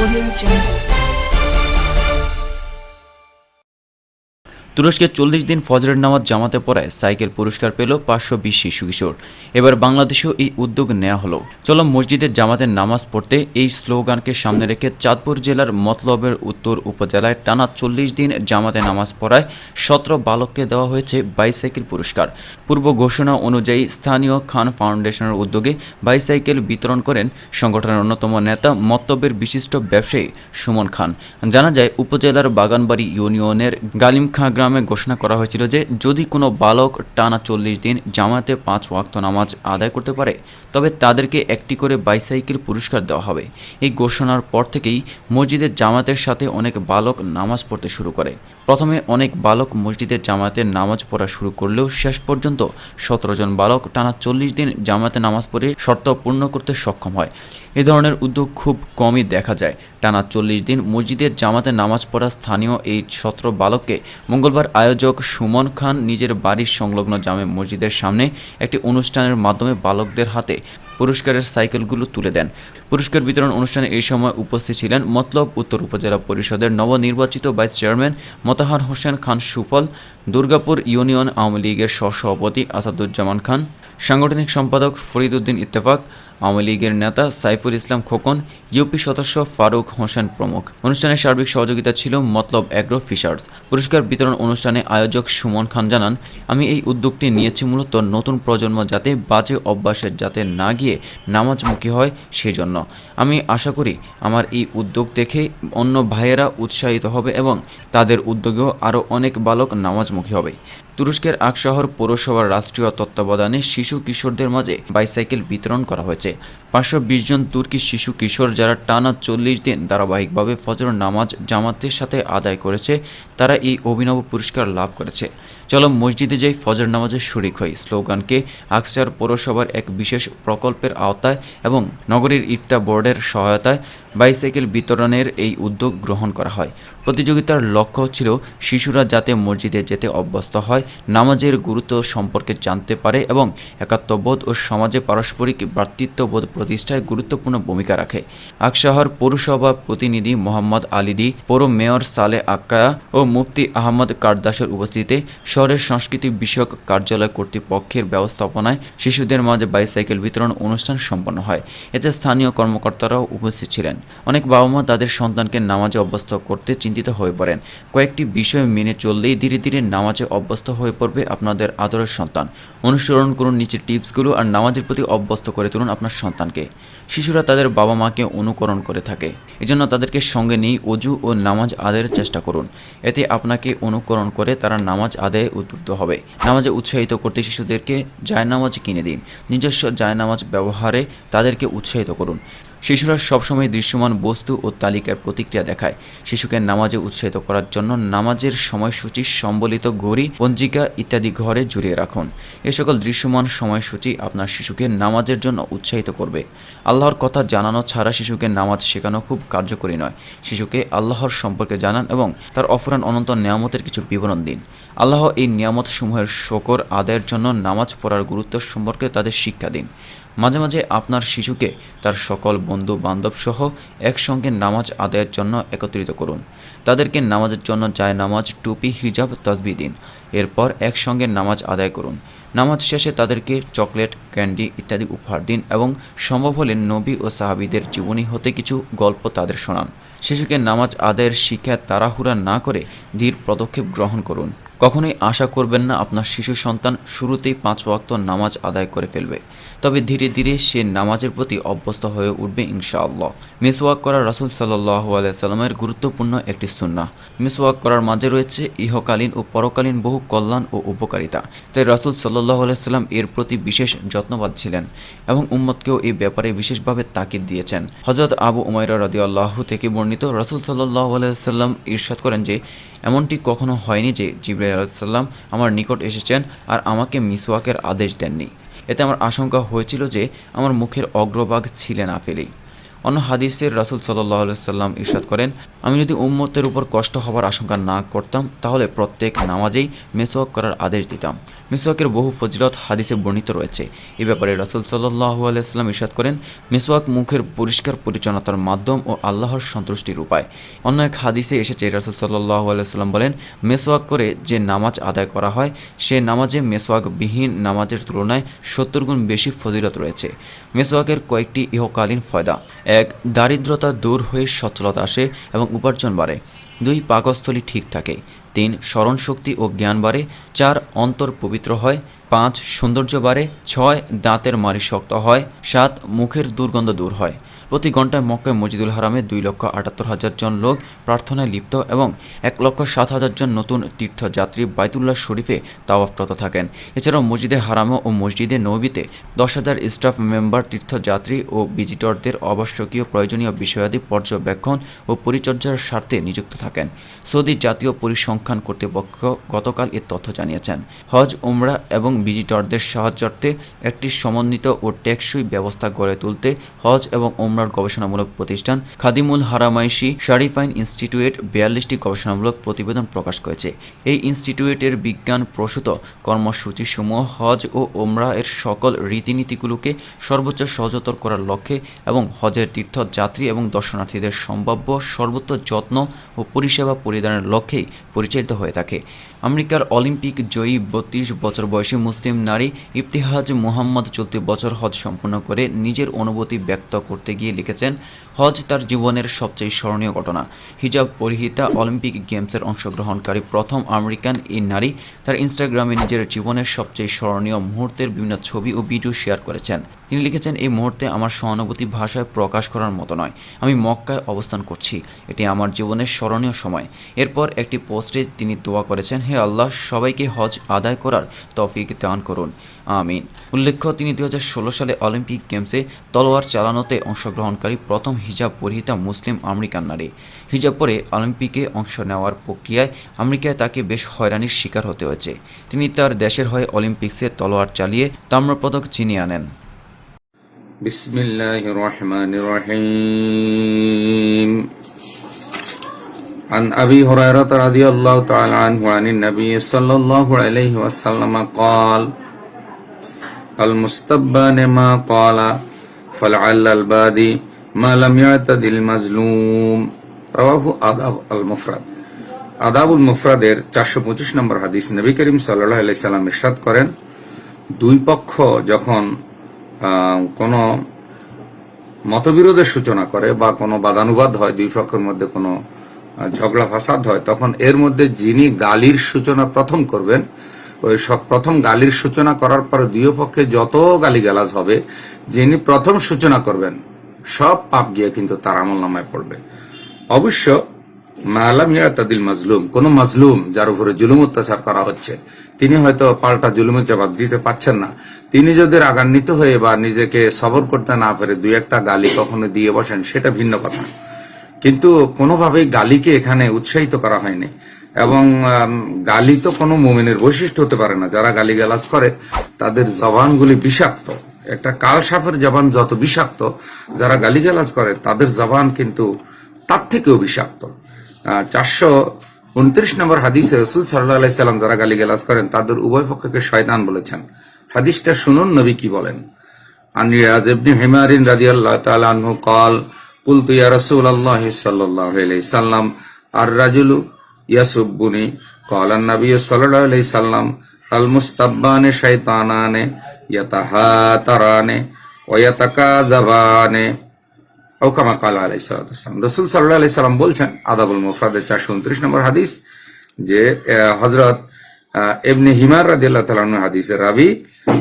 Audio Jungle. তুরস্কে চল্লিশ দিন ফজরের নামাজ জামাতে পড়ায় সাইকেল পুরস্কার পেল পাঁচশো বিশ শিশু কিশোর। এবার বাংলাদেশেও এই উদ্যোগ নেওয়া হলো। চলো মসজিদের জামাতের নামাজ পড়তে এই স্লোগানকে সামনে রেখে চাঁদপুর জেলার মতলবের উত্তর উপজেলায় টানা চল্লিশ দিন জামাতে নামাজ পড়ায় সতেরো বালককে দেওয়া হয়েছে বাইসাইকেল পুরস্কার। পূর্ব ঘোষণা অনুযায়ী স্থানীয় খান ফাউন্ডেশনের উদ্যোগে বাইসাইকেল বিতরণ করেন সংগঠনের অন্যতম নেতা মতলবের বিশিষ্ট ব্যবসায়ী সুমন খান। জানা যায়, উপজেলার বাগানবাড়ি ইউনিয়নের গালিম খাঁ গ্রামে ঘোষণা করা হয়েছিল যে, যদি কোনো বালক টানা চল্লিশ দিন জামাতে পাঁচ ওয়াক্ত নামাজ আদায় করতে পারে, তবে তাদেরকে একটি করে বাইসাইকেল পুরস্কার দেওয়া হবে। এই ঘোষণার পর থেকেই মসজিদের জামাতের সাথে অনেক বালক নামাজ পড়তে শুরু করে। প্রথমে অনেক বালক মসজিদের জামাতের নামাজ পড়া শুরু করলেও শেষ পর্যন্ত সতেরো জন বালক টানা চল্লিশ দিন জামাতে নামাজ পড়ে শর্ত পূর্ণ করতে সক্ষম হয়। এ ধরনের উদ্যোগ খুব কমই দেখা যায়। টানা চল্লিশ দিন মসজিদের জামাতে নামাজ পড়া স্থানীয় এই সত্র বালককে মঙ্গলবার আয়োজক সুমন খান নিজের বাড়ির সংলগ্ন জামে মসজিদের সামনে একটি অনুষ্ঠানের মাধ্যমে বালকদের হাতে পুরস্কারের সাইকেলগুলো তুলে দেন। পুরস্কার বিতরণ অনুষ্ঠানে এই সময় উপস্থিত ছিলেন মতলব উত্তর উপজেলা পরিষদের নবনির্বাচিত vice chairman Motahar Hossain Khan Sufal, Durgapur union Awami লীগের সহসভাপতি আসাদুজ্জামান খান, সাংগঠনিক সম্পাদক ফরিদউদ্দিন ইত্তেফাক, আওয়ামী লীগের নেতা সাইফুল ইসলাম খোকন, ইউপি সদস্য ফারুক হোসেন প্রমুখ। অনুষ্ঠানে সার্বিক সহযোগিতা ছিল মতলব অ্যাগ্রো ফিশার্স। পুরস্কার বিতরণ অনুষ্ঠানে আয়োজক সুমন খান জানান, আমি এই উদ্যোগটি নিয়েছি মূলত নতুন প্রজন্ম যাতে বাজে অভ্যাসের যাতে না গিয়ে নামাজমুখী হয় সেজন্য। আমি আশা করি আমার এই উদ্যোগ দেখে অন্য ভাইয়েরা উৎসাহিত হবে এবং তাদের উদ্যোগেও আরও অনেক বালক নামাজমুখী হবে। তুরস্কের আকশহর পৌরসভার রাষ্ট্রীয় তত্ত্বাবধানে শিশু কিশোরদের মাঝে বাইসাইকেল বিতরণ করা হয়েছে। পাঁচশো বিশ জন তুর্কি শিশু কিশোর যারা টানা চল্লিশ দিন ধারাবাহিকভাবে ফজর নামাজ জামাতের সাথে আদায় করেছে, তারা এই অভিনব পুরস্কার লাভ করেছে। চলো মসজিদে যাই, ফজর নামাজের শরিক হই। স্লোগানকে আকসার পৌরসভার এক বিশেষ প্রকল্পের আওতায় এবং নগরীর ইফতা বোর্ডের সহায়তায় বাইসাইকেল বিতরণের এই উদ্যোগ গ্রহণ করা হয়। প্রতিযোগিতার লক্ষ্য ছিল শিশুরা যাতে মসজিদে যেতে অভ্যস্ত হয় নামাজের গুরুত্ব সম্পর্কে জানতে পারে এবং একাত্মবোধ ও সমাজে পারস্পরিক ভ্রাতৃত্ববোধ প্রতিষ্ঠায় গুরুত্বপূর্ণ ভূমিকা রাখে। আকশাহর পৌরসভা প্রতিনিধি মোহাম্মদ আলিদি পৌর মেয়র সালে আক্কায়া ও মুফতি আহমদ কারদাসের উপস্থিতিতে শহরের সংস্কৃতি বিষয়ক কার্যালয় কর্তৃপক্ষের ব্যবস্থাপনায় শিশুদের মাঝে বাইসাইকেল বিতরণ অনুষ্ঠান সম্পন্ন হয়। এতে স্থানীয় কর্মকর্তারাও উপস্থিত ছিলেন। অনেক বাবা মা তাদের সন্তানকে নামাজে অভ্যস্ত করতে চিন্তিত হয়ে পড়েন। কয়েকটি বিষয় মেনে চললেই ধীরে ধীরে নামাজে অভ্যস্ত হয়ে পড়বে আপনাদের আদরের সন্তান। অনুসরণ করুন নিচের টিপসগুলো আর নামাজের প্রতি অভ্যস্ত করে তুলুন আপনার সন্তানকে। শিশুরা তাদের বাবা মাকে অনুকরণ করে থাকে। এজন্য তাদেরকে সঙ্গে নিয়ে অজু ও নামাজ আদায়ের চেষ্টা করুন। এতে আপনাকে অনুকরণ করে তারা নামাজ আদায়ে উদ্বুদ্ধ হবে। নামাজে উৎসাহিত করতে শিশুদেরকে জায়নামাজ কিনে দিন। নিজস্ব জায়নামাজ ব্যবহারে তাদেরকে উৎসাহিত করুন। শিশুরা সবসময় দৃশ্যমান বস্তু ও তালিকার প্রতিক্রিয়া দেখায়। শিশুকে নামাজে উৎসাহিত করার জন্য নামাজের সময়সূচি, সম্বলিত ঘড়ি, পঞ্জিকা ইত্যাদি ঘরে জুড়িয়ে রাখুন। এ সকল দৃশ্যমান সময়সূচি আপনার শিশুকে নামাজের জন্য উৎসাহিত করবে। আল্লাহর কথা জানানো ছাড়া শিশুকে নামাজ শেখানো খুব কার্যকরী নয়। শিশুকে আল্লাহর সম্পর্কে জানান এবং তার অফরান অনন্ত নিয়ামতের কিছু বিবরণ দিন। আল্লাহ এই নিয়ামত সমূহের শকর আদায়ের জন্য নামাজ পড়ার গুরুত্ব সম্পর্কে তাদের শিক্ষা দিন। মাঝে মাঝে আপনার শিশুকে তার সকল বন্ধু বান্ধব সহ একসঙ্গে নামাজ আদায়ের জন্য একত্রিত করুন। তাদেরকে নামাজের জন্য যায় নামাজ, টুপি, হিজাব তসবি দিন। এরপর একসঙ্গে নামাজ আদায় করুন। নামাজ শেষে তাদেরকে চকলেট, ক্যান্ডি ইত্যাদি উপহার দিন এবং সম্ভব হলে নবী ও সাহাবিদের জীবনী হতে কিছু গল্প তাদের শোনান। শিশুকে নামাজ আদায়ের শিক্ষা তাড়াহুড়া না করে ধীর পদক্ষেপ গ্রহণ করুন। কখনোই আশা করবেন না আপনার শিশু সন্তান শুরুতেই পাঁচ ওয়াক্ত নামাজ আদায় করে ফেলবে। তবে ধীরে ধীরে সে নামাজের প্রতি অভ্যস্ত হয়ে উঠবে ইনশাআল্লাহ। মিসওয়াক করা রাসুল সাল্লাহ গুরুত্বপূর্ণ একটি সুন্না মিসওয়াক করার মাঝে রয়েছে ইহকালীন ও পরকালীন বহু কল্যাণ ও উপকারিতা। তাই রাসুল সাল্লাহ আলাইসাল্লাম এর প্রতি বিশেষ যত্নবাদ ছিলেন এবং উম্মতকেও এই ব্যাপারে বিশেষভাবে তাকিদ দিয়েছেন। হজরত আবু উমাইরা রদি আল্লাহ থেকে বর্ণিত রাসুল সাল্লাহ আলাইসাল্লাম ঈর্ষাদ করেন যে এমনটি কখনো হয়নি যে জিব্রাইল আলাইসাল্লাম আমার নিকট এসেছেন আর আমাকে মিসওয়াকের আদেশ দেননি। এতে আমার আশঙ্কা হয়েছিল যে আমার মুখের অগ্রভাগ ছিলে না ফেলেই। অন্য হাদিসের রাসুল সাল্লাহ সাল্লাম ইরশাদ করেন, আমি যদি উম্মতের উপর কষ্ট হবার আশঙ্কা না করতাম, তাহলে প্রত্যেক নামাজেই মেসোয়াক করার আদেশ দিতাম। মেসোয়াকের বহু ফজিলত হাদিসে বর্ণিত রয়েছে। এ ব্যাপারে রাসুল সাল্লাহ আলাইসাল্লাম ইরশাদ করেন মেসোয়াক মুখের পরিষ্কার পরিচ্ছন্নতার মাধ্যম ও আল্লাহর সন্তুষ্টির উপায়। অন্য এক হাদিসে এসেছে, রাসুল সাল্লাহ আলাইসাল্লাম বলেন মেসোয়াক করে যে নামাজ আদায় করা হয়, সে নামাজে মেসোয়াকবিহীন নামাজের তুলনায় সত্তর গুণ বেশি ফজিলত রয়েছে। মেসোয়াকের কয়েকটি ইহকালীন ফয়দা। এক দারিদ্রতা দূর হয়ে সচ্ছলতা আসে এবং উপার্জন বাড়ে। দুই, পাকস্থলী ঠিক থাকে। তিন, স্মরণশক্তি ও জ্ঞান বাড়ে। চার, অন্তর পবিত্র হয়। পাঁচ, সৌন্দর্য বাড়ে। ছয়, দাঁতের মারি শক্ত হয়। সাত, মুখের দুর্গন্ধ দূর হয়। প্রতি ঘন্টায় মক্কায় মসজিদুল হারামে দুই লক্ষ আটাত্তর হাজার জন লোক প্রার্থনায় লিপ্ত এবং এক লক্ষ সাত হাজার জন নতুন তীর্থযাত্রী বাইতুল্লাহ শরীফে তাওয়াফরত থাকেন। এছাড়াও মসজিদে হারামে ও মসজিদে নবীতে দশ হাজার স্টাফ মেম্বার, তীর্থযাত্রী ও ভিজিটরদের আবশ্যকীয় প্রয়োজনীয় বিষয়াদি পর্যবেক্ষণ ও পরিচর্যার স্বার্থে নিযুক্ত থাকেন। সৌদি জাতীয় পরিসংখ্যান কর্তৃপক্ষ গতকাল এ তথ্য জানিয়েছেন। হজ, উমরা এবং ভিজিটরদের সাহায্যার্থে একটি সমন্বিত ও টেকসই ব্যবস্থা গড়ে তুলতে হজ এবং ওমরার গবেষণামূলক প্রতিষ্ঠান খাদিমুল হারামাইশি শারিফাইন ইনস্টিটিউট বিয়াল্লিশটি গবেষণামূলক প্রতিবেদন প্রকাশ করেছে। এই ইনস্টিটিউটের বিজ্ঞান প্রসূত কর্মসূচিসমূহ হজ ও ওমরা এর সকল রীতিনীতিগুলোকে সর্বোচ্চ সহজতর করার লক্ষ্যে এবং হজের তীর্থযাত্রী এবং দর্শনার্থীদের সম্ভাব্য সর্বোচ্চ যত্ন ও পরিষেবা পরিদানের লক্ষ্যেই পরিচালিত হয়ে থাকে। আমেরিকার অলিম্পিক জয়ী বত্রিশ বছর বয়সী মুসলিম নারী ইফতিহাজ মুহাম্মদ চলতি বছর হজ সম্পন্ন করে নিজের অনুভূতি ব্যক্ত করতে গিয়ে লিখেছেন হজ তার জীবনের সবচেয়ে স্মরণীয় ঘটনা। হিজাব পরিহিতা অলিম্পিক গেমসের অংশগ্রহণকারী প্রথম আমেরিকান এই নারী তার ইনস্টাগ্রামে নিজের জীবনের সবচেয়ে স্মরণীয় মুহূর্তের বিভিন্ন ছবি ও ভিডিও শেয়ার করেছেন। তিনি লিখেছেন, এই মুহূর্তে আমার সহানুভূতি ভাষায় প্রকাশ করার মতো নয়। আমি মক্কায় অবস্থান করছি। এটি আমার জীবনের স্মরণীয় সময়। এরপর একটি পোস্টে তিনি দোয়া করেছেন, হে আল্লাহ, সবাইকে হজ আদায় করার তৌফিক দান করুন। আমিন। উল্লেখ্য, তিনি দু হাজার ষোলো সালে অলিম্পিক গেমসে তলোয়ার চালানোতে অংশগ্রহণকারী প্রথম হিজাব পরিহিতা মুসলিম আমেরিকান নারী। হিজাব পরে অলিম্পিকে অংশ নেওয়ার প্রক্রিয়ায় আমেরিকায় তাকে বেশ হয়রানির শিকার হতে হয়েছে। তিনি তার দেশের হয়ে অলিম্পিক্সে তলোয়ার চালিয়ে তাম্রপদক ছিনিয়ে আনেন। بسم الله الرحمن الرحيم عن أبي هريرة رضي الله تعالى عنه عن النبي صلى الله عليه وسلم قال المستبان ما قال فلعل البادي ما لم يعتد المظلوم رواه আদাব আল মুফরাদ আদাবুল মুফরাদের চারশো পঁচিশ নম্বর হাদিস নবী করিম সাল্লাহ আলাই সাল্লাম ইরশাদ করেন দুই পক্ষ যখন আহ, কোনো মতবিরোধের সূচনা করে বা কোনো বাদানুবাদ হয়, দুই পক্ষের মধ্যে কোনো ঝগড়া ফাসাদ হয়, তখন এর মধ্যে যিনি গালির সূচনা প্রথম করবেন, ওই সব প্রথম গালির সূচনা করার পরে দুই পক্ষে যত গালিগালাজ হবে, যিনি প্রথম সূচনা করবেন, সব পাপ গিয়ে কিন্তু তার আমল নামায় পড়বে। অবশ্য মালাম ইয়াতাদিল মাজলুম, কোন মাজলুম যার উপরে জুলুম অত্যাচার করা হচ্ছে, তিনি হয়তো পাল্টা জুলুমের জবাব দিতে পাচ্ছেন না। তিনি যদি রাগান্বিত হয়ে বা নিজেকে সবর করতে না পারে, দুই একটা গালি কখনো দিয়ে বসেন, সেটা ভিন্ন কথা। কিন্তু কোনোভাবেই গালিকে এখানে উৎসাহিত করা হয়নি। এবং গালি তো কোনো মুমিনের বৈশিষ্ট্য হতে পারে না। যারা গালি গালাজ করে, তাদের জবানগুলি বিষাক্ত। একটা কাল সাপের জবান যত বিষাক্ত, যারা গালিগালাজ করে, তাদের জবান কিন্তু তার থেকেও বিষাক্ত। চারশো উনত্রিশ নম্বর হাদিসে রসুল সাল্লাহ সাল্লাম যারা গালিগালাজ করেন তাদের উভয় পক্ষকে শয়তান বলেছেন হাদিসটা শুনুন নবী কি বলেন عن رياض بن حمار رضي الله تعالى عنه قال قلت يا رسول الله صلى الله عليه وسلم الرجل يسبني قال النبي صلى الله عليه وسلم المستبان شيطانان يتهاتران ويتكاذبان ও কামা কাল আলাই সালাম। রসুল সাল্লাহ আলাই সাল্লাম বলছেন, আদাবুল মুফরাদের চারশো উনত্রিশ নম্বর হাদিস, যে হজরত এমনি হিমার রাজি আল্লাহ তালান হাদিসের রাবি,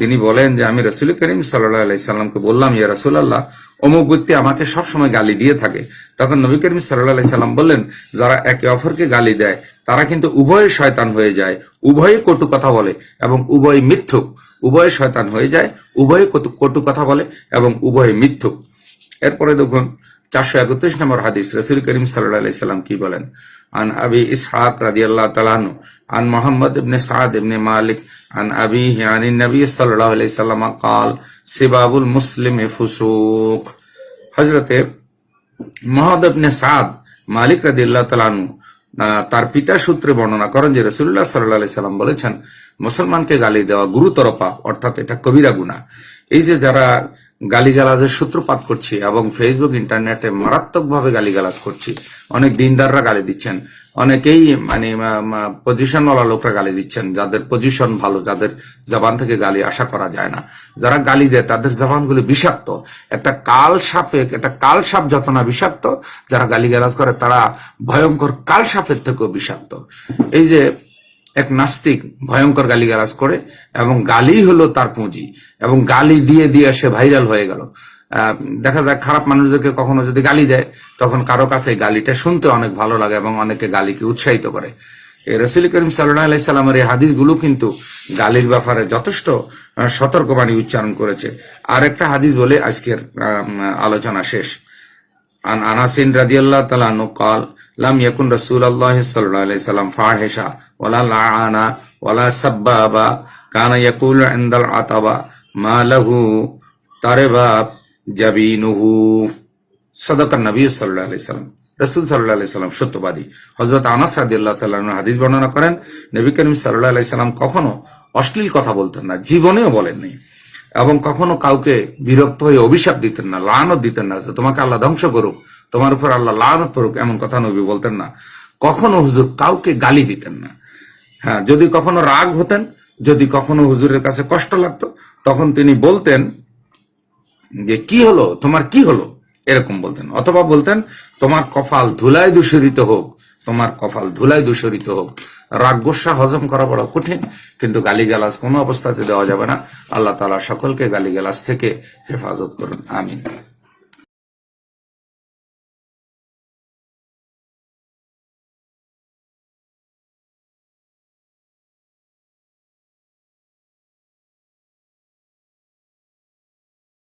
তিনি বলেন যে, আমি রসুল করিম সাল্লাহ আলাই সাল্লামকে বললাম, ইয়া রসুল আল্লাহ অমুক ব্যক্তি আমাকে সবসময় গালি দিয়ে থাকে। তখন নবী করিম সাল্লাহ আলাই সাল্লাম বললেন, যারা একে অপরকে গালি দেয়, তারা কিন্তু উভয়ে শয়তান হয়ে যায়, উভয়ে কটু কথা বলে এবং উভয় মিথ্যুক। উভয়ে শয়তান হয়ে যায়, উভয়ে কটু কথা বলে এবং উভয়ে মিথ্যুক। এরপরে দেখুন চারশো একত্রিশ নম্বর হাদিস, রসুল করিম সাল্লাম কি বলেন? আন আবি ইসহাক রাদি আল্লাহ তালানু আন মোহাম্মদ ইবনে সাদ ইবনে মালিক, আন আবি আন নবী সাল্লাম কাল, সিবাবুল মুসলিম ফুসুক। হজরতে মহাদ ইবনে সাদ মালিক রাদিল্লাহ তালানু তার পিতা সূত্রে বর্ণনা করেন যে রসুল্লাহ সাল্লাহ সাল্লাম বলেছেন, মুসলমানকে গালি দেওয়া গুরুতর পাপ, অর্থাৎ এটা কবিরা গুণা এই যে যারা গালিগালাজের সূত্রপাত করছি এবং ফেসবুক ইন্টারনেটে মারাত্মকভাবে গালিগালাজ করছি। অনেক দিনদাররা গালি দিচ্ছেন। অনেকেই মানে পজিশনওয়ালা লোকরা গালি দিচ্ছেন, যাদের পজিশন ভালো, যাদের জবান থেকে গালি আশা করা যায় না। যারা গালি দেয়, তাদের জবানগুলি বিষাক্ত। একটা কাল সাপে, একটা কাল সাপ যত না বিষাক্ত, যারা গালিগালাজ করে, তারা ভয়ঙ্কর কাল সাপের থেকেও বিষাক্ত। এই যে এক নাস্তিক ভয়ঙ্কর গালিগালাজ করে এবং গালি হলো তার পুঁজি এবং গালি দিয়ে দিয়ে সে ভাইরাল হয়ে গেল। দেখা যায় খারাপ মানুষদেরকে কখনো যদি গালি দেয়, তখন কারও কাছে গালিটা শুনতে অনেক ভালো লাগে এবং অনেকে গালিকে উৎসাহিত করে। এই রসুল করিম সাল্লামের আলাইসাল্লামের এই হাদিসগুলো কিন্তু গালির ব্যাপারে যথেষ্ট সতর্কবাণী উচ্চারণ করেছে। আর একটা হাদিস বলে আজকের আলোচনা শেষ। আন আনাসিন রাজিয়াল তালানু কাল লাম ইয়াকুন সাল্লাল্লাহু আলাইহি সাল্লাম ফাহিশা, ওয়ালা লাআনা, ওয়ালা সাব্বাবা, কানা ইনদাল আতাবা, মা লাহু তারেবা জাবিনুহু। নবী সাল্লাল্লাহু আলাইহি সাল্লাম সত্যবাদী। হজরত আনাস হাদিস বর্ণনা করেন, নবী করিম সাল্লাহ কখনো অশ্লীল কথা বলতেন না, জীবনেও বলেননি এবং কখনো কাউকে বিরক্ত হয়ে অভিশাপ দিতেন না, লানত দিতেন না, যে তোমাকে আল্লাহ ধ্বংস করুক। তোমার উপর আল্লাহ লানত করুক এমন কথা নবী বলতেন না। কখনো হুজুর কাউকে গালি দিতেন না। হ্যাঁ যদি কখনো রাগ হতেন, যদি কখনো হুজুরের কাছে কষ্ট লাগতো, তখন তিনি বলতেন যে, কি হলো? তোমার কি হলো? এরকম বলতেন। অথবা বলতেন, তোমার কপাল ধুলায় দূষরিত হোক, তোমার কপাল ধুলায় দূষরিত হোক। রাগ গোসা হজম করা বড় কঠিন, কিন্তু গালিগালাজ কোনো অবস্থাতে দেওয়া যাবে না। আল্লাহ তালা সকলকে গালিগালাজ থেকে হেফাজত করুন। আমিন।